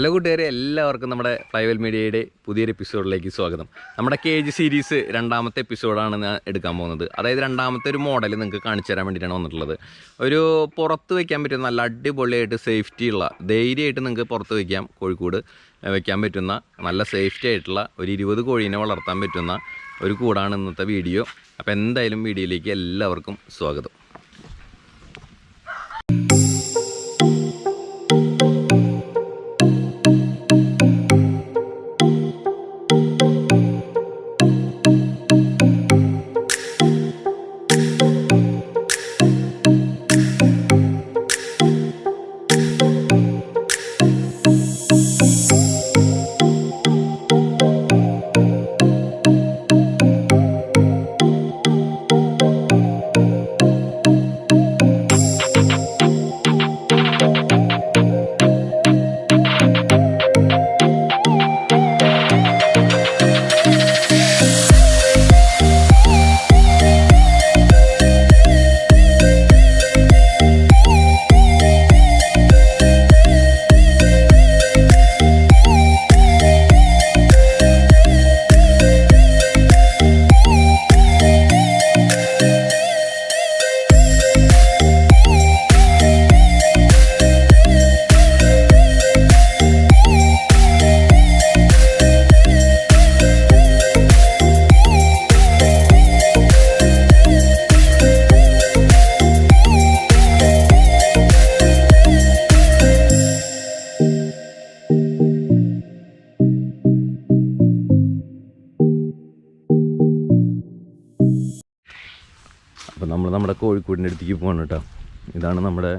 Hello കൂട്ടുകാരെ എല്ലാവർക്കും നമ്മുടെ ട്രൈവൽ മീഡിയയുടെ പുതിയൊരു എപ്പിസോഡിലേക്ക് സ്വാഗതം. നമ്മുടെ കെ ജി സീരീസ് രണ്ടാമത്തെ എപ്പിസോഡാണ് ഞാൻ എടുക്കാൻ പോകുന്നത്. അതായത് രണ്ടാമത്തെ ഒരു മോഡൽ നിങ്ങൾക്ക് കാണിച്ചു തരാൻ വേണ്ടിയിട്ടാണ് വന്നിട്ടുള്ളത്. ഒരു പുറത്ത് വയ്ക്കാൻ പറ്റുന്ന നല്ല അടിപൊളിയായിട്ട് സേഫ്റ്റി ഉള്ള ധൈര്യമായിട്ട് നിങ്ങൾക്ക് പുറത്ത് വയ്ക്കാം കോഴിക്കോട് വയ്ക്കാൻ പറ്റുന്ന നല്ല സേഫ്റ്റി ആയിട്ടുള്ള ഒരു ഇരുപത് കോഴീനെ വളർത്താൻ പറ്റുന്ന ഒരു കൂടാണ് ഇന്നത്തെ വീഡിയോ അപ്പോൾ എന്തായാലും വീഡിയോയിലേക്ക് എല്ലാവർക്കും സ്വാഗതം. നമ്മുടെ കോഴിക്കോടിന്റെ അടുത്തേക്ക് പോകണം കേട്ടോ. ഇതാണ് നമ്മുടെ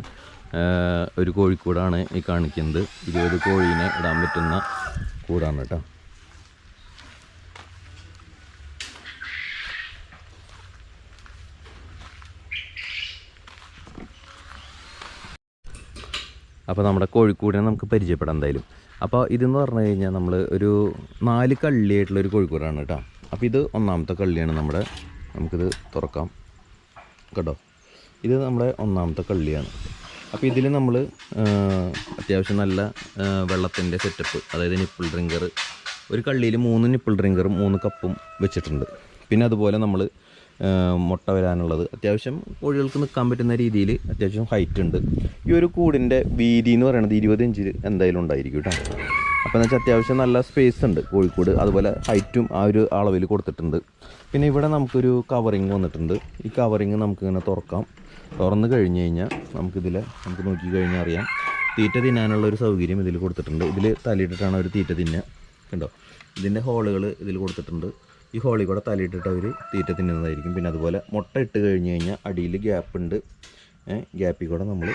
ഒരു കോഴിക്കൂടാണ് ഈ കാണിക്കുന്നത്. ഇരുപത് കോഴീനെ ഇടാൻ പറ്റുന്ന കൂടാണ് കേട്ടോ. അപ്പോൾ നമ്മുടെ കോഴിക്കൂടിനെ നമുക്ക് പരിചയപ്പെടാം എന്തായാലും. അപ്പോൾ ഇതെന്ന് പറഞ്ഞു കഴിഞ്ഞാൽ നമ്മൾ ഒരു നാല് കള്ളിയായിട്ടുള്ളൊരു കോഴിക്കോടാണ് കേട്ടോ. അപ്പോൾ ഇത് ഒന്നാമത്തെ കള്ളിയാണ് നമ്മുടെ നമുക്കിത് തുറക്കാം. കേട്ടോ. ഇത് നമ്മുടെ ഒന്നാമത്തെ കള്ളിയാണ്. അപ്പോൾ ഇതിൽ നമ്മൾ അത്യാവശ്യം നല്ല വെള്ളത്തിന്റെ സെറ്റപ്പ് അതായത് നിപ്പിൾ ഡ്രിങ്കർ ഒരു കള്ളിയിൽ മൂന്ന് നിപ്പിൾ ഡ്രിങ്കറും മൂന്ന് കപ്പും വെച്ചിട്ടുണ്ട്. പിന്നെ അതുപോലെ നമ്മൾ മുട്ട വരാനുള്ളത്. അത്യാവശ്യം കോഴികൾക്ക് നിൽക്കാൻ പറ്റുന്ന രീതിയിൽ അത്യാവശ്യം ഹൈറ്റ് ഉണ്ട്. ഈ ഒരു കൂടിന്റെ വീതി എന്ന് പറയുന്നത് ഇരുപത് ഇഞ്ചിൽ എന്തായാലും ഉണ്ടായിരിക്കും കേട്ടോ. അപ്പോൾ എന്ന് വെച്ചാൽ അത്യാവശ്യം നല്ല സ്പേസ് ഉണ്ട് കോഴിക്കോട്. അതുപോലെ ഹൈറ്റും ആ ഒരു അളവിൽ കൊടുത്തിട്ടുണ്ട്. പിന്നെ ഇവിടെ നമുക്കൊരു കവറിങ് വന്നിട്ടുണ്ട്. ഈ കവറിങ് നമുക്കിങ്ങനെ തുറക്കാം. തുറന്ന് കഴിഞ്ഞ് കഴിഞ്ഞാൽ നമുക്കിതിൽ നമുക്ക് നോക്കി കഴിഞ്ഞാൽ അറിയാം. തീറ്റ തിന്നാനുള്ള ഒരു സൗകര്യം ഇതിൽ കൊടുത്തിട്ടുണ്ട്. ഇതിൽ തലയിട്ടിട്ടാണ് അവർ തീറ്റ തിന്നുക കണ്ടോ? ഇതിന്റെ ഹോളുകൾ ഇതിൽ കൊടുത്തിട്ടുണ്ട്. ഈ ഹോളിൽ കൂടെ തലയിട്ടിട്ട് അവർ തീറ്റ തിന്നുന്നതായിരിക്കും. പിന്നെ അതുപോലെ മുട്ട ഇട്ട് കഴിഞ്ഞ് കഴിഞ്ഞാൽ അടിയിൽ ഗ്യാപ്പ് ഉണ്ട്. ഗ്യാപ്പിൽ കൂടെ നമ്മൾ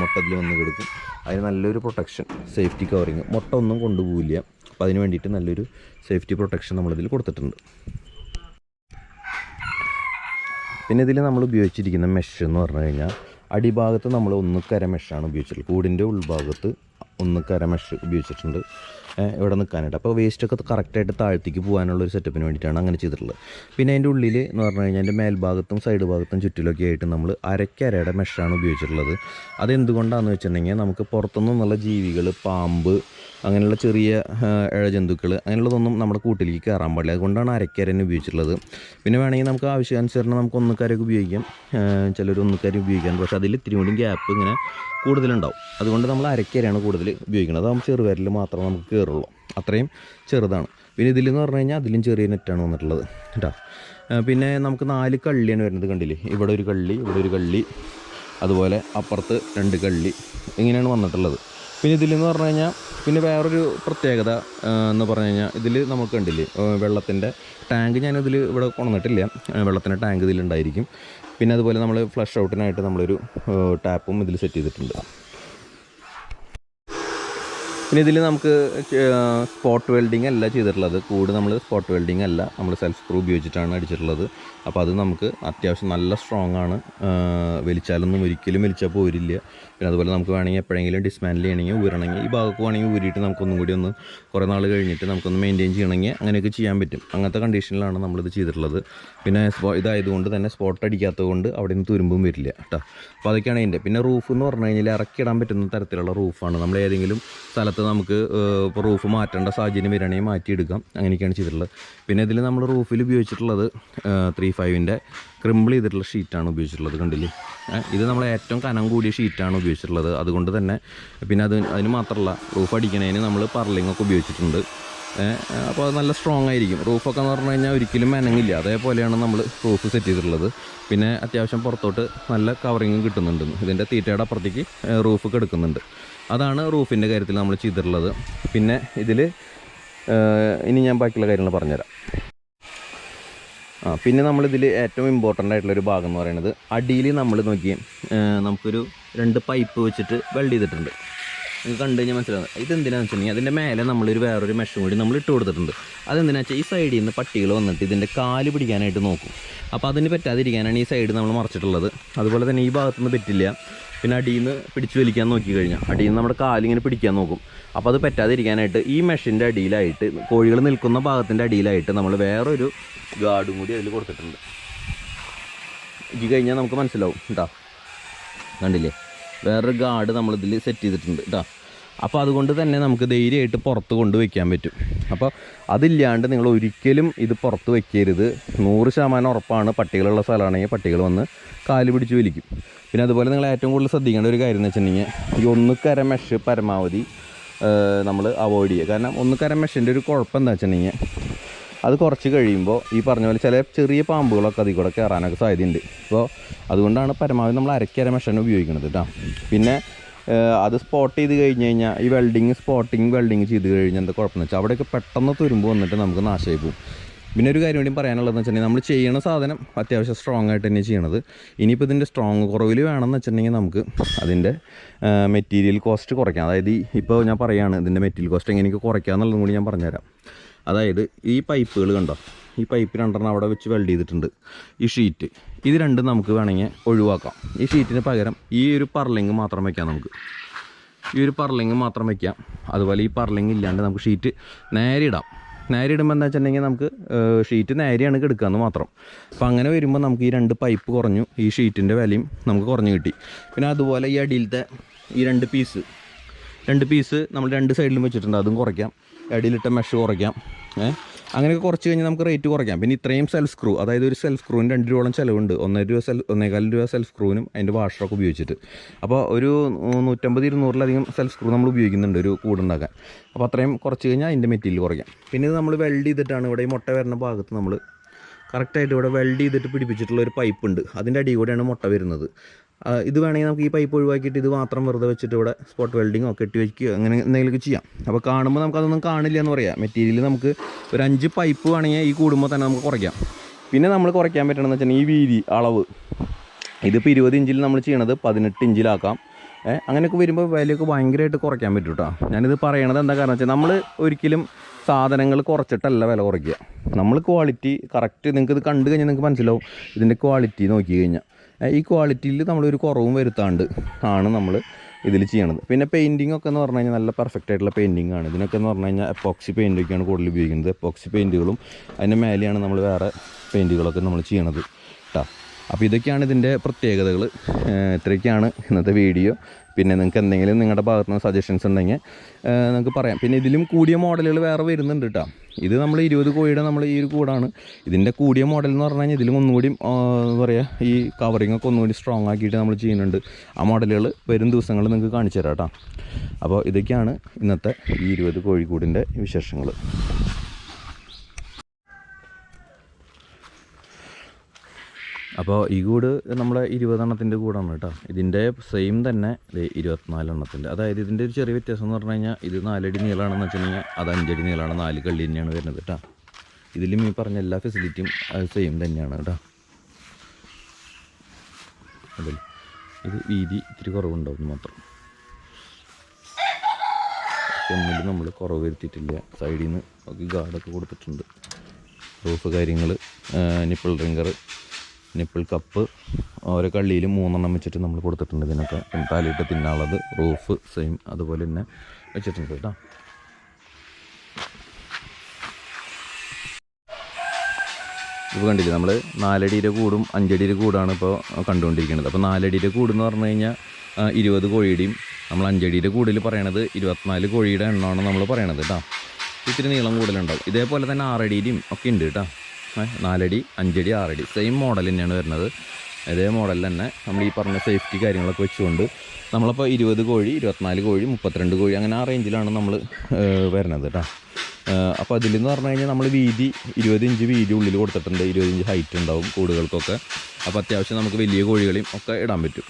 മുട്ടത്തിൽ വന്ന് കിടക്കും. അതിന് നല്ലൊരു പ്രൊട്ടക്ഷൻ സേഫ്റ്റി കവറിങ് മുട്ട ഒന്നും കൊണ്ടുപോകില്ല അപ്പോൾ അതിന് വേണ്ടിയിട്ട് നല്ലൊരു സേഫ്റ്റി പ്രൊട്ടക്ഷൻ നമ്മളിതിൽ കൊടുത്തിട്ടുണ്ട്. പിന്നെ ഇതിൽ നമ്മൾ ഉപയോഗിച്ചിരിക്കുന്ന മെഷ് എന്ന് പറഞ്ഞു കഴിഞ്ഞാൽ അടിഭാഗത്ത് നമ്മൾ ഒന്നുക്കര മെഷാണ് ഉപയോഗിച്ചിട്ടുള്ളത്. കൂടിന്റെ ഉൾഭാഗത്ത് ഒന്നുക്കര മെഷ് ഉപയോഗിച്ചിട്ടുണ്ട്. ഇവിടെ നിൽക്കാനായിട്ട്. അപ്പോൾ വേസ്റ്റൊക്കെ കറക്റ്റായിട്ട് താഴത്തേക്ക് പോകാനുള്ള ഒരു സെറ്റപ്പിന് വേണ്ടിയിട്ടാണ് അങ്ങനെ ചെയ്തിട്ടുള്ളത്. പിന്നെ അതിന്റെ ഉള്ളിൽ എന്ന് പറഞ്ഞു കഴിഞ്ഞാൽ അതിന്റെ മേൽഭാഗത്തും സൈഡ് ഭാഗത്തും ചുറ്റിലൊക്കെ ആയിട്ട് നമ്മൾ അരക്കരയുടെ മെഷാണ് ഉപയോഗിച്ചിട്ടുള്ളത്. അതെന്തുകൊണ്ടാണെന്ന് വെച്ചിട്ടുണ്ടെങ്കിൽ നമുക്ക് പുറത്തുനിന്നുള്ള ജീവികൾ പാമ്പ് അങ്ങനെയുള്ള ചെറിയ ഇഴജന്തുക്കൾ അങ്ങനെയുള്ളതൊന്നും നമ്മുടെ കൂട്ടിലേക്ക് കയറാൻ പാടില്ല. അതുകൊണ്ടാണ് അരക്കരനെ ഉപയോഗിച്ചിട്ടുള്ളത്. പിന്നെ വേണമെങ്കിൽ നമുക്ക് ആവശ്യാനുസരണം നമുക്ക് ഒന്നുകാരൊക്കെ ഉപയോഗിക്കാം. ചിലർ ഒന്നുകാരും ഉപയോഗിക്കാം പക്ഷേ അതിൽ ഇത്തിരി കൂടി ഗ്യാപ്പ് ഇങ്ങനെ കൂടുതലുണ്ടാവും. അതുകൊണ്ട് നമ്മൾ അരക്കരയാണ് കൂടുതൽ ഉപയോഗിക്കുന്നത്. അതാകുമ്പോൾ ചെറുവിരൽ മാത്രമേ നമുക്ക് കയറുള്ളൂ അത്രയും ചെറുതാണ്. പിന്നെ ഇതിലെന്ന് പറഞ്ഞു കഴിഞ്ഞാൽ അതിലും ചെറിയ നെറ്റാണ് വന്നിട്ടുള്ളത് കേട്ടോ. പിന്നെ നമുക്ക് നാല് കള്ളിയാണ് വരുന്നത് കണ്ടില്ലേ? ഇവിടെ ഒരു കള്ളി ഇവിടെ ഒരു കള്ളി അതുപോലെ അപ്പുറത്ത് രണ്ട് കള്ളി ഇങ്ങനെയാണ് വന്നിട്ടുള്ളത്. പിന്നെ ഇതിലെന്ന് പറഞ്ഞു കഴിഞ്ഞാൽ പിന്നെ വേറൊരു പ്രത്യേകത എന്ന് പറഞ്ഞു കഴിഞ്ഞാൽ ഇതിൽ നമുക്ക് കണ്ടില്ലേ വെള്ളത്തിന്റെ ടാങ്ക് ഞാനിതിൽ ഇവിടെ കൊണ്ടുവന്നിട്ടില്ല. ആ, വെള്ളത്തിന്റെ ടാങ്ക് ഇതിലുണ്ടായിരിക്കും. പിന്നെ അതുപോലെ നമ്മൾ ഫ്ലഷ് ഔട്ടിനായിട്ട് നമ്മളൊരു ടാപ്പും ഇതിൽ സെറ്റ് ചെയ്തിട്ടുണ്ട്. പിന്നെ ഇതിൽ നമുക്ക് സ്പോട്ട് വെൽഡിങ് അല്ല ചെയ്തിട്ടുള്ളത്. കൂട് നമ്മൾ സ്പോട്ട് വെൽഡിങ് അല്ല നമ്മൾ സെൽഫ് സ്ക്രൂ ഉപയോഗിച്ചിട്ടാണ് അടിച്ചിട്ടുള്ളത്. അപ്പോൾ അത് നമുക്ക് അത്യാവശ്യം നല്ല സ്ട്രോങ് ആണ്. വലിച്ചാലൊന്നും ഒരിക്കലും വലിച്ചാൽ പോരില്ല. പിന്നെ അതുപോലെ നമുക്ക് വേണമെങ്കിൽ എപ്പോഴെങ്കിലും ഡിസ്മാൻഡിൽ ചെയ്യണമെങ്കിൽ ഊരണമെങ്കിൽ ഈ ഭാഗമൊക്കെ വേണമെങ്കിൽ ഊരിയിട്ട് നമുക്കൊന്നും കൂടി ഒന്ന് കുറേ നാൾ കഴിഞ്ഞിട്ട് നമുക്കൊന്ന് മെയിന്റെയിൻ ചെയ്യണമെങ്കിൽ അങ്ങനെയൊക്കെ ചെയ്യാൻ പറ്റും. അങ്ങനത്തെ കണ്ടീഷനിലാണ് നമ്മളിത് ചെയ്തിട്ടുള്ളത്. പിന്നെ ഇതായതുകൊണ്ട് തന്നെ സ്പോട്ട് അടിക്കാത്തത് കൊണ്ട് അവിടെ നിന്ന് തുരുമ്പും വരില്ല കേട്ടോ. അപ്പോൾ അതൊക്കെയാണ് അതിന്റെ പിന്നെ റൂഫ് എന്ന് പറഞ്ഞു കഴിഞ്ഞാൽ ഇറക്കിയിടാൻ പറ്റുന്ന തരത്തിലുള്ള റൂഫാണ് നമ്മൾ ഏതെങ്കിലും സ്ഥലത്ത് നമുക്ക് ഇപ്പോൾ റൂഫ് മാറ്റേണ്ട സാഹചര്യം വരികയാണെങ്കിൽ മാറ്റിയെടുക്കാം. അങ്ങനെയൊക്കെയാണ് ചെയ്തിട്ടുള്ളത്. പിന്നെ ഇതിൽ നമ്മൾ റൂഫിൽ ഉപയോഗിച്ചിട്ടുള്ളത് ത്രീ ഫൈവിന്റെ ക്രിമ്പിൾ ചെയ്തിട്ടുള്ള ഷീറ്റാണ് ഉപയോഗിച്ചിട്ടുള്ളത് കണ്ടില്ലേ? ഇത് നമ്മൾ ഏറ്റവും കനം കൂടിയ ഷീറ്റാണ് ഉപയോഗിച്ചിട്ടുള്ളത്. അതുകൊണ്ട് തന്നെ പിന്നെ അത് അതിന് മാത്രമല്ല റൂഫ് അടിക്കണതിന് നമ്മൾ പർലിംഗ് ഒക്കെ ഉപയോഗിച്ചിട്ടുണ്ട്. അപ്പോൾ അത് നല്ല സ്ട്രോങ് ആയിരിക്കും. റൂഫൊക്കെ എന്ന് പറഞ്ഞു കഴിഞ്ഞാൽ ഒരിക്കലും മെനങ്ങില്ല. അതേപോലെയാണ് നമ്മൾ റൂഫ് സെറ്റ് ചെയ്തിട്ടുള്ളത്. പിന്നെ അത്യാവശ്യം പുറത്തോട്ട് നല്ല കവറിങ്ങും കിട്ടുന്നുണ്ട്. ഇതിന്റെ തീറ്റയുടെ അപ്പുറത്തേക്ക് റൂഫ് കെടുക്കുന്നുണ്ട് അതാണ് റൂഫിന്റെ കാര്യത്തിൽ നമ്മൾ ചെയ്തിട്ടുള്ളത്. പിന്നെ ഇതിൽ ഇനി ഞാൻ ബാക്കിയുള്ള കാര്യങ്ങൾ പറഞ്ഞുതരാം. ആ പിന്നെ നമ്മളിതിൽ ഏറ്റവും ഇമ്പോർട്ടന്റ് ആയിട്ടുള്ള ഒരു ഭാഗം എന്ന് പറയുന്നത് അടിയിൽ നമ്മൾ നോക്കി നമുക്കൊരു രണ്ട് പൈപ്പ് വെച്ചിട്ട് വെൽഡ് ചെയ്തിട്ടുണ്ട്. നിങ്ങൾക്ക് കണ്ടു കഴിഞ്ഞാൽ മനസ്സിലാവും ഇതെന്തിനാണെന്ന് വെച്ചിട്ടുണ്ടെങ്കിൽ അതിന്റെ മേലെ നമ്മളൊരു വേറൊരു മെഷും കൂടി നമ്മൾ ഇട്ട് കൊടുത്തിട്ടുണ്ട്. അതെന്തിനാണെന്ന് വെച്ചാൽ ഈ സൈഡിൽ നിന്ന് പട്ടികൾ വന്നിട്ട് ഇതിന്റെ കാൽ പിടിക്കാനായിട്ട് നോക്കും. അപ്പോൾ അതിന് പറ്റാതിരിക്കാനാണ് ഈ സൈഡ് നമ്മൾ മറച്ചിട്ടുള്ളത്. അതുപോലെ തന്നെ ഈ ഭാഗത്തുനിന്ന് പറ്റില്ല. പിന്നെ അടിയിൽ നിന്ന് പിടിച്ചു വലിക്കാൻ നോക്കി കഴിഞ്ഞാൽ അടിയിൽ നിന്ന് നമ്മുടെ കാലിങ്ങനെ പിടിക്കാൻ നോക്കും. അപ്പോൾ അത് പറ്റാതിരിക്കാനായിട്ട് ഈ മെഷീന്റെ അടിയിലായിട്ട് കോഴികൾ നിൽക്കുന്ന ഭാഗത്തിന്റെ അടിയിലായിട്ട് നമ്മൾ വേറൊരു ഗാർഡും കൂടി അതിൽ കൊടുത്തിട്ടുണ്ട്. ഇത് കഴിഞ്ഞാൽ നമുക്ക് മനസ്സിലാവും കേട്ടോ കണ്ടില്ലേ? വേറൊരു ഗാർഡ് നമ്മളിതിൽ സെറ്റ് ചെയ്തിട്ടുണ്ട് കേട്ടോ അപ്പോൾ അതുകൊണ്ട് തന്നെ നമുക്ക് ധൈര്യമായിട്ട് പുറത്ത് കൊണ്ട് വയ്ക്കാൻ പറ്റും. അപ്പോൾ അതില്ലാണ്ട് നിങ്ങൾ ഒരിക്കലും ഇത് പുറത്ത് വയ്ക്കരുത് നൂറ് ശതമാനം ഉറപ്പാണ് പട്ടികളുള്ള സ്ഥലമാണെങ്കിൽ പട്ടികൾ വന്ന് കാൽ പിടിച്ച് വലിക്കും. പിന്നെ അതുപോലെ നിങ്ങൾ ഏറ്റവും കൂടുതൽ ശ്രദ്ധിക്കേണ്ട ഒരു കാര്യം എന്ന് വെച്ചിട്ടുണ്ടെങ്കിൽ ഈ ഒന്ന് കര മെഷ് പരമാവധി നമ്മൾ അവോയ്ഡ് ചെയ്യുക. കാരണം ഒന്ന് കര മെഷിന്റെ ഒരു കുഴപ്പം എന്താ വെച്ചിട്ടുണ്ടെങ്കിൽ അത് കുറച്ച് കഴിയുമ്പോൾ ഈ പറഞ്ഞ പോലെ ചില ചെറിയ പാമ്പുകളൊക്കെ അതിൽ കൂടെ കയറാനൊക്കെ സാധ്യതയുണ്ട്. അപ്പോൾ അതുകൊണ്ടാണ് പരമാവധി നമ്മൾ അരക്കര മെഷീൻ ഉപയോഗിക്കുന്നത് കേട്ടോ. പിന്നെ അത് സ്പോട്ട് ചെയ്ത് കഴിഞ്ഞ് കഴിഞ്ഞാൽ ഈ വെൽഡിങ് സ്പോട്ടിങ് വെൽഡിങ് ചെയ്ത് കഴിഞ്ഞാൽ എന്താ കുഴപ്പമെന്ന് വെച്ചാൽ അവിടെയൊക്കെ പെട്ടെന്ന് തുരുമ്പ് വന്നിട്ട് നമുക്ക് നാശമായി പോകും. പിന്നെ ഒരു കാര്യം വേണ്ടി പറയാനുള്ളതെന്ന് വെച്ചിട്ടുണ്ടെങ്കിൽ നമ്മൾ ചെയ്യുന്ന സാധനം അത്യാവശ്യം സ്ട്രോങ് ആയിട്ട് തന്നെ ചെയ്യണത്. ഇനിയിപ്പോൾ ഇതിന്റെ സ്ട്രോങ് കുറവിൽ വേണമെന്ന് വെച്ചിട്ടുണ്ടെങ്കിൽ നമുക്ക് അതിന്റെ മെറ്റീരിയൽ കോസ്റ്റ് കുറയ്ക്കാം. അതായത് ഇപ്പോൾ ഞാൻ പറയുകയാണ് ഇതിന്റെ മെറ്റീരിയൽ കോസ്റ്റ് എങ്ങനെയൊക്കെ കുറയ്ക്കുക എന്നുള്ളതും കൂടി ഞാൻ പറഞ്ഞുതരാം. അതായത് ഈ പൈപ്പുകൾ കണ്ടോ? ഈ പൈപ്പ് രണ്ടെണ്ണം അവിടെ വെച്ച് വെൽഡ് ചെയ്തിട്ടുണ്ട്. ഈ ഷീറ്റ് ഇത് രണ്ടും നമുക്ക് വേണമെങ്കിൽ ഒഴിവാക്കാം. ഈ ഷീറ്റിന് പകരം ഈ ഒരു പർലിങ് മാത്രം വയ്ക്കാം നമുക്ക്. ഈ ഒരു പർലിങ് മാത്രം വയ്ക്കാം അതുപോലെ ഈ പർലിങ് ഇല്ലാണ്ട് നമുക്ക് ഷീറ്റ് നേരെ ഇടാം. നേരെ ഇടുമ്പോൾ എന്താ വെച്ചിട്ടുണ്ടെങ്കിൽ നമുക്ക് ഷീറ്റ് നേരെയാണ് കിടക്കുകയെന്ന് മാത്രം. അപ്പോൾ അങ്ങനെ വരുമ്പോൾ നമുക്ക് ഈ രണ്ട് പൈപ്പ് കുറഞ്ഞു ഈ ഷീറ്റിന്റെ വിലയും നമുക്ക് കുറഞ്ഞു കിട്ടി. പിന്നെ അതുപോലെ ഈ അടിയിലത്തെ ഈ രണ്ട് പീസ് രണ്ട് പീസ് നമ്മൾ രണ്ട് സൈഡിലും വെച്ചിട്ടുണ്ട് അതും കുറയ്ക്കാം. അടിയിലിട്ട മെഷ് കുറയ്ക്കാം ഏഹ് അങ്ങനെയൊക്കെ കുറച്ച് കഴിഞ്ഞാൽ നമുക്ക് റേറ്റ് കുറയ്ക്കാം. പിന്നെ ഇത്രയും സെൽഫ് സ്ക്രൂ അതായത് ഒരു സെൽഫ് സ്ക്രൂവിന് രണ്ട് രൂപയോളം ചിലവുണ്ട്. ഒന്നര രൂപ സെൽഫ് ഒന്നേകാൽ രൂപ സെൽഫ് സ്ക്രൂവിനും അതിന്റെ വാഷറൊക്കെ ഉപയോഗിച്ചിട്ട്. അപ്പോൾ ഒരു നൂറ്റമ്പത് ഇരുന്നൂറിലധികം സെൽഫ് സ്ക്രൂ നമ്മൾ ഉപയോഗിക്കുന്നുണ്ട് ഒരു കൂടുണ്ടാക്കാൻ. അപ്പോൾ അത്രയും കുറച്ച് കഴിഞ്ഞാൽ അതിന്റെ മെറ്റീരിയൽ കുറയ്ക്കാം. പിന്നെ ഇത് നമ്മൾ വെൽഡ് ചെയ്തിട്ടാണ് ഇവിടെ ഈ മുട്ട വരുന്ന ഭാഗത്ത് നമ്മൾ കറക്റ്റായിട്ട് ഇവിടെ വെൽഡ് ചെയ്തിട്ട് പിടിപ്പിച്ചിട്ടുള്ള ഒരു പൈപ്പ് ഉണ്ട്. അതിന്റെ അടി കൂടെയാണ് മുട്ട വരുന്നത്. ഇത് വേണമെങ്കിൽ നമുക്ക് ഈ പൈപ്പ് ഒഴിവാക്കിയിട്ട് ഇത് മാത്രം വെറുതെ വെച്ചിട്ട് ഇവിടെ സ്പോട്ട് വെൽഡിങ്ങോ കെട്ടി വയ്ക്കുകയോ അങ്ങനെ എന്തെങ്കിലുമൊക്കെ ചെയ്യാം. അപ്പോൾ കാണുമ്പോൾ നമുക്കതൊന്നും കാണില്ല എന്ന് പറയാം. മെറ്റീരിയൽ നമുക്ക് ഒരു അഞ്ച് പൈപ്പ് വേണമെങ്കിൽ ഈ കൂടുമ്പോൾ തന്നെ നമുക്ക് കുറയ്ക്കാം. പിന്നെ നമ്മൾ കുറയ്ക്കാൻ പറ്റണമെന്ന് വെച്ചാൽ ഈ വീതി അളവ്. ഇതിപ്പോൾ ഇരുപത് ഇഞ്ചിൽ നമ്മൾ ചെയ്യണത് പതിനെട്ട് ഇഞ്ചിലാക്കാം അങ്ങനെയൊക്കെ വരുമ്പോൾ വിലയൊക്കെ ഭയങ്കരമായിട്ട് കുറയ്ക്കാൻ പറ്റും കേട്ടോ ഞാനിത് പറയണത് എന്താ കാരണം വെച്ചാൽ നമ്മൾ ഒരിക്കലും സാധനങ്ങൾ കുറച്ചിട്ടല്ല വില കുറയ്ക്കുക. നമ്മൾ ക്വാളിറ്റി കറക്റ്റ് നിങ്ങൾക്ക് ഇത് കണ്ടു കഴിഞ്ഞാൽ നിങ്ങൾക്ക് മനസ്സിലാവും ഇതിന്റെ ക്വാളിറ്റി നോക്കി കഴിഞ്ഞാൽ ഈ ക്വാളിറ്റിയിൽ നമ്മളൊരു കുറവും വരുത്താണ്ട് ആണ് നമ്മൾ ഇതിൽ ചെയ്യണത്. പിന്നെ പെയിന്റിംഗ് ഒക്കെ എന്ന് പറഞ്ഞു കഴിഞ്ഞാൽ നല്ല പെർഫെക്റ്റ് ആയിട്ടുള്ള പെയിന്റിംഗ് ആണ്. ഇതിനൊക്കെ എന്ന് പറഞ്ഞു കഴിഞ്ഞാൽ എപ്പോക്സി പെയിന്റൊക്കെയാണ് കൂടുതൽ ഉപയോഗിക്കുന്നത്. എപ്പോക്സി പെയിന്റുകളും അതിന്റെ മേലെയാണ് നമ്മൾ വേറെ പെയിന്റുകളൊക്കെ നമ്മൾ ചെയ്യണത് കേട്ടോ അപ്പോൾ ഇതൊക്കെയാണ് ഇതിന്റെ പ്രത്യേകതകൾ ഇത്രയൊക്കെയാണ് ഇന്നത്തെ വീഡിയോ. പിന്നെ നിങ്ങൾക്ക് എന്തെങ്കിലും നിങ്ങളുടെ ഭാഗത്ത് നിന്ന് സജഷൻസ് ഉണ്ടെങ്കിൽ നിങ്ങൾക്ക് പറയാം. പിന്നെ ഇതിലും കൂടിയ മോഡലുകൾ വേറെ വരുന്നുണ്ട് കേട്ടോ ഇത് നമ്മൾ ഇരുപത് കോഴിയുടെ നമ്മൾ ഈ ഒരു കൂടാണ്. ഇതിന്റെ കൂടിയ മോഡൽ എന്ന് പറഞ്ഞു കഴിഞ്ഞാൽ ഇതിലും ഒന്നുകൂടി എന്താ പറയുക ഈ കവറിങ് ഒക്കെ ഒന്നുകൂടി സ്ട്രോങ് ആക്കിയിട്ട് നമ്മൾ ചെയ്യുന്നുണ്ട്. ആ മോഡലുകൾ വരും ദിവസങ്ങളിൽ നിങ്ങൾക്ക് കാണിച്ചു തരാം കേട്ടോ അപ്പോൾ ഇതൊക്കെയാണ് ഇന്നത്തെ ഈ ഇരുപത് കോഴിക്കൂടിന്റെ വിശേഷങ്ങൾ അപ്പോൾ ഈ കൂട് നമ്മളെ ഇരുപതെണ്ണത്തിന്റെ കൂടാണ് കേട്ടോ. ഇതിന്റെ സെയിം തന്നെ ഇരുപത്തിനാലെണ്ണത്തിന്റെ അതായത് ഇതിന്റെ ഒരു ചെറിയ വ്യത്യാസം എന്ന് പറഞ്ഞു കഴിഞ്ഞാൽ ഇത് നാലടി നീളമാണെന്ന് കഴിഞ്ഞാൽ അത് അഞ്ചടി നീളമാണ് നാല് കള്ളി തന്നെയാണ് വരുന്നത് കേട്ടോ. ഇതിലും ഈ പറഞ്ഞ എല്ലാ ഫെസിലിറ്റിയും സെയിം തന്നെയാണ് കേട്ടോ. അതിൽ ഇത് വീതി ഇത്തിരി കുറവുണ്ടാവും മാത്രം. ഒന്നിലും നമ്മൾ കുറവ് വരുത്തിയിട്ടില്ല. സൈഡിൽ നിന്ന് ഒക്കെ ഗാർഡൊക്കെ കൊടുത്തിട്ടുണ്ട്. റൂഫ് കാര്യങ്ങൾ നിപ്പിൾ ഡ്രിങ്കർ നിപ്പിൾ കപ്പ് ഓരോ കള്ളിയിൽ മൂന്നെണ്ണം വെച്ചിട്ട് നമ്മൾ കൊടുത്തിട്ടുണ്ട് ഇതിനൊക്കെ. തലയിട്ട് തിന്നാനുള്ളത് റൂഫ് സെയിം അതുപോലെ തന്നെ വെച്ചിട്ടുണ്ട് കേട്ടോ. ഇപ്പോൾ കണ്ടില്ലേ നമ്മൾ നാലടിയുടെ കൂടും അഞ്ചടിയുടെ കൂടാണ് ഇപ്പോൾ കണ്ടുകൊണ്ടിരിക്കുന്നത്. അപ്പോൾ നാലടിയുടെ കൂടെന്ന് പറഞ്ഞു കഴിഞ്ഞാൽ ഇരുപത് കോഴിയുടെയും നമ്മൾ അഞ്ചടിയുടെ കൂടിൽ പറയണത് ഇരുപത്തിനാല് കോഴിയുടെ എണ്ണമാണ് നമ്മൾ പറയണത് കേട്ടോ. ഇത്തിരി നീളം കൂടുതലുണ്ടാവും. ഇതേപോലെ തന്നെ ആറടിയുടെയും ഒക്കെ ഉണ്ട് കേട്ടോ. നാലടി അഞ്ചടി ആറടി. സെയിം മോഡൽ തന്നെയാണ് വരുന്നത്. അതേ മോഡൽ തന്നെ നമ്മൾ ഈ പറഞ്ഞ സേഫ്റ്റി കാര്യങ്ങളൊക്കെ വെച്ചുകൊണ്ട് നമ്മളപ്പോൾ ഇരുപത് കോഴി ഇരുപത്തിനാല് കോഴി മുപ്പത്തിരണ്ട് കോഴി അങ്ങനെ ആ റേഞ്ചിലാണ് നമ്മൾ വരുന്നത് കേട്ടോ അപ്പോൾ അതിലെന്ന് പറഞ്ഞു കഴിഞ്ഞാൽ നമ്മൾ വീതി ഇരുപത് ഇഞ്ച് വീതി ഉള്ളിൽ കൊടുത്തിട്ടുണ്ട്. ഇരുപത് ഇഞ്ച് ഹൈറ്റ് ഉണ്ടാവും കൂടുകൾക്കൊക്കെ. അപ്പോൾ അത്യാവശ്യം നമുക്ക് വലിയ കോഴികളെയും ഒക്കെ ഇടാൻ പറ്റും.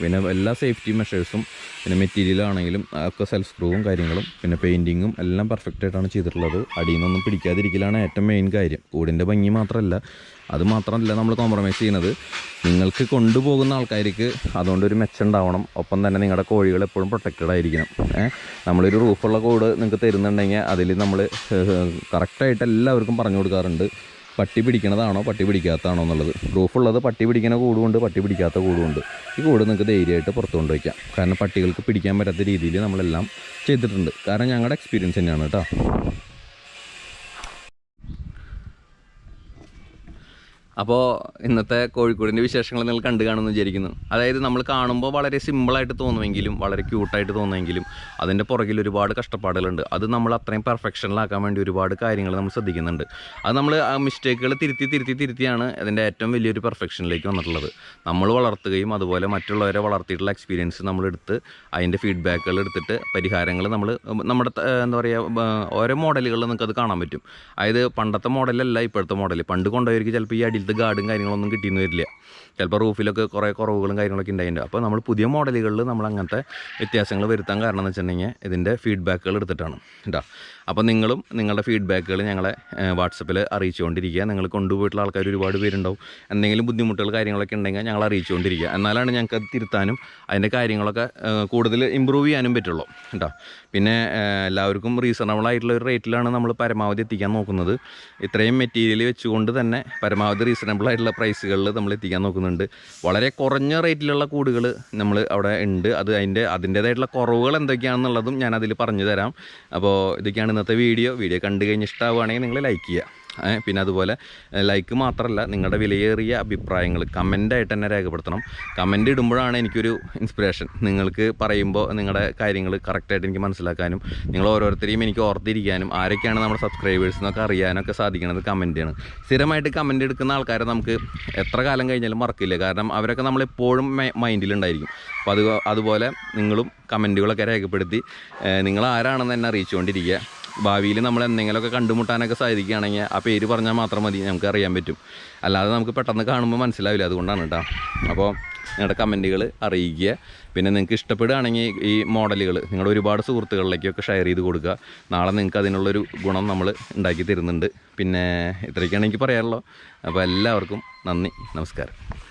പിന്നെ എല്ലാ സേഫ്റ്റി മെഷേഴ്സും പിന്നെ മെറ്റീരിയൽ ആണെങ്കിലും ഒക്കെ സെൽഫ് സ്ക്രൂവും കാര്യങ്ങളും പിന്നെ പെയിന്റിങ്ങും എല്ലാം പെർഫെക്റ്റ് ആയിട്ടാണ് ചെയ്തിട്ടുള്ളത്. അടിയിൽ നിന്നൊന്നും പിടിക്കാതിരിക്കലാണ് ഏറ്റവും മെയിൻ കാര്യം. കൂടിന്റെ ഭംഗി മാത്രമല്ല അത് മാത്രമല്ല നമ്മൾ കോംപ്രമൈസ് ചെയ്യുന്നത്. നിങ്ങൾക്ക് കൊണ്ടുപോകുന്ന ആൾക്കാർക്ക് അതുകൊണ്ട് ഒരു മെച്ചം ഉണ്ടാവണം. ഒപ്പം തന്നെ നിങ്ങളുടെ കോഴികൾ എപ്പോഴും പ്രൊട്ടക്റ്റഡ് ആയിരിക്കണം. നമ്മളൊരു റൂഫുള്ള കോഡ് നിങ്ങൾക്ക് തരുന്നുണ്ടെങ്കിൽ അതിൽ നമ്മൾ കറക്റ്റായിട്ട് എല്ലാവർക്കും പറഞ്ഞു കൊടുക്കാറുണ്ട്. പട്ടി പിടിക്കണതാണോ പട്ടി പിടിക്കാത്തതാണോ എന്നുള്ളത്. പ്രൂഫുള്ളത് പട്ടി പിടിക്കുന്ന കൂടുമുണ്ട് പട്ടി പിടിക്കാത്ത കൂടുമുണ്ട്. ഈ കൂട് നിങ്ങൾക്ക് ധൈര്യമായിട്ട് പുറത്തു കൊണ്ടുവയ്ക്കാം കാരണം പട്ടികൾക്ക് പിടിക്കാൻ പറ്റാത്ത രീതിയിൽ നമ്മളെല്ലാം ചെയ്തിട്ടുണ്ട്. കാരണം ഞങ്ങളുടെ എക്സ്പീരിയൻസ് തന്നെയാണ് കേട്ടോ. അപ്പോൾ ഇന്നത്തെ കോഴിക്കോടിന്റെ വിശേഷങ്ങൾ നിങ്ങൾ കണ്ടു കാണുമെന്ന് വിചാരിക്കുന്നു. അതായത് നമ്മൾ കാണുമ്പോൾ വളരെ സിമ്പിളായിട്ട് തോന്നുമെങ്കിലും വളരെ ക്യൂട്ടായിട്ട് തോന്നുമെങ്കിലും അതിന്റെ പുറകിൽ ഒരുപാട് കഷ്ടപ്പാടുകളുണ്ട്. അത് നമ്മൾ അത്രയും പെർഫെക്ഷനിലാക്കാൻ വേണ്ടി ഒരുപാട് കാര്യങ്ങൾ നമ്മൾ ശ്രദ്ധിക്കുന്നുണ്ട്. അത് നമ്മൾ ആ മിസ്റ്റേക്കുകൾ തിരുത്തി തിരുത്തി തിരുത്തിയാണ് അതിന്റെ ഏറ്റവും വലിയൊരു പെർഫെക്ഷനിലേക്ക് വന്നിട്ടുള്ളത്. നമ്മൾ വളർത്തുകയും അതുപോലെ മറ്റുള്ളവരെ വളർത്തിയിട്ടുള്ള എക്സ്പീരിയൻസ് നമ്മളെടുത്ത് അതിന്റെ ഫീഡ്ബാക്കുകൾ എടുത്തിട്ട് പരിഹാരങ്ങൾ നമ്മൾ നമ്മുടെ എന്താ പറയുക ഓരോ മോഡലുകളിൽ നിങ്ങൾക്ക് അത് കാണാൻ പറ്റും. അതായത് പണ്ടത്തെ മോഡലല്ല ഇപ്പോഴത്തെ മോഡൽ പണ്ട് കൊണ്ടുപോയവർക്ക് ചിലപ്പോൾ ഈ അടിയിലത്തെ ഗാർഡും കാര്യങ്ങളൊന്നും കിട്ടിയെന്ന് വരില്ല. ചിലപ്പോൾ റൂഫിലൊക്കെ കുറേ കുറവുകളും കാര്യങ്ങളൊക്കെ ഉണ്ടായിട്ടുണ്ട്. അപ്പോൾ നമ്മൾ പുതിയ മോഡലുകളിൽ നമ്മൾ അങ്ങനത്തെ വ്യത്യാസങ്ങൾ വരുത്താൻ കാരണം എന്ന് വെച്ചിട്ടുണ്ടെങ്കിൽ ഇതിന്റെ ഫീഡ്ബാക്കുകൾ എടുത്തിട്ടാണ്. കേട്ടോ അപ്പോൾ നിങ്ങളും നിങ്ങളുടെ ഫീഡ്ബാക്കുകൾ ഞങ്ങളെ വാട്സപ്പിൽ അറിയിച്ചുകൊണ്ടിരിക്കുക. നിങ്ങൾ കൊണ്ടുപോയിട്ടുള്ള ആൾക്കാർ ഒരുപാട് പേരുണ്ടാവും. എന്തെങ്കിലും ബുദ്ധിമുട്ടുകൾ കാര്യങ്ങളൊക്കെ ഉണ്ടെങ്കിൽ ഞങ്ങൾ അറിയിച്ചുകൊണ്ടിരിക്കുക. എന്നാലാണ് ഞങ്ങൾക്ക് അത് തിരുത്താനും അതിന്റെ കാര്യങ്ങളൊക്കെ കൂടുതൽ ഇമ്പ്രൂവ് ചെയ്യാനും പറ്റുള്ളൂ. കേട്ടോ. പിന്നെ എല്ലാവർക്കും റീസണബിൾ ആയിട്ടുള്ള ഒരു റേറ്റിലാണ് നമ്മൾ പരമാവധി എത്തിക്കാൻ നോക്കുന്നത്. ഇത്രയും മെറ്റീരിയൽ വെച്ചുകൊണ്ട് തന്നെ പരമാവധി റീസണബിൾ ആയിട്ടുള്ള പ്രൈസുകളിൽ നമ്മൾ എത്തിക്കാൻ നോക്കുന്നുണ്ട്. വളരെ കുറഞ്ഞ റേറ്റിലുള്ള കൂടുകൾ നമ്മൾ അവിടെ ഉണ്ട്. അത് അതിന്റെ അതിന്റേതായിട്ടുള്ള കുറവുകൾ എന്തൊക്കെയാണെന്നുള്ളതും ഞാൻ പറഞ്ഞു തരാം. അപ്പോൾ ഇതൊക്കെയാണ് ഇന്നത്തെ വീഡിയോ വീഡിയോ കണ്ടു കഴിഞ്ഞ് ഇഷ്ടമാവുകയാണെങ്കിൽ നിങ്ങൾ ലൈക്ക് ചെയ്യുക. പിന്നെ അതുപോലെ ലൈക്ക് മാത്രമല്ല നിങ്ങളുടെ വിലയേറിയ അഭിപ്രായങ്ങൾ കമന്റായിട്ട് തന്നെ രേഖപ്പെടുത്തണം. കമന്റ് ഇടുമ്പോഴാണ് എനിക്കൊരു ഇൻസ്പിറേഷൻ നിങ്ങൾക്ക് പറയുമ്പോൾ നിങ്ങളുടെ കാര്യങ്ങൾ കറക്റ്റായിട്ട് എനിക്ക് മനസ്സിലാക്കാനും നിങ്ങൾ ഓരോരുത്തരെയും എനിക്ക് ഓർത്തിരിക്കാനും ആരൊക്കെയാണ് നമ്മുടെ സബ്സ്ക്രൈബേഴ്സ് എന്നൊക്കെ അറിയാനൊക്കെ സാധിക്കുന്നത് കമന്റാണ് സ്ഥിരമായിട്ട് കമന്റ് എടുക്കുന്ന ആൾക്കാരെ നമുക്ക് എത്ര കാലം കഴിഞ്ഞാലും മറക്കില്ല. കാരണം അവരൊക്കെ നമ്മളെപ്പോഴും മൈൻഡിലുണ്ടായിരിക്കും അപ്പോൾ അത് അതുപോലെ നിങ്ങളും കമന്റുകളൊക്കെ രേഖപ്പെടുത്തി നിങ്ങൾ ആരാണെന്ന് തന്നെ അറിയിച്ചുകൊണ്ടിരിക്കുക. ഭാവിയിൽ നമ്മൾ എന്തെങ്കിലുമൊക്കെ കണ്ടുമുട്ടാനൊക്കെ സാധിക്കുകയാണെങ്കിൽ ആ പേര് പറഞ്ഞാൽ മാത്രം മതി നമുക്ക് അറിയാൻ പറ്റും. അല്ലാതെ നമുക്ക് പെട്ടെന്ന് കാണുമ്പോൾ മനസ്സിലാവില്ല അതുകൊണ്ടാണ് കേട്ടോ. അപ്പോൾ നിങ്ങളുടെ കമന്റുകൾ അറിയിക്കുക. പിന്നെ നിങ്ങൾക്ക് ഇഷ്ടപ്പെടുകയാണെങ്കിൽ ഈ മോഡലുകൾ നിങ്ങളുടെ ഒരുപാട് സുഹൃത്തുക്കളിലേക്കൊക്കെ ഷെയർ ചെയ്ത് കൊടുക്കുക. നാളെ നിങ്ങൾക്ക് അതിനുള്ളൊരു ഗുണം നമ്മൾ ഉണ്ടാക്കി തരുന്നുണ്ട്. പിന്നെ ഇത്രയൊക്കെയാണ് എനിക്ക് പറയാനുള്ളത്. അപ്പോൾ എല്ലാവർക്കും നന്ദി നമസ്കാരം.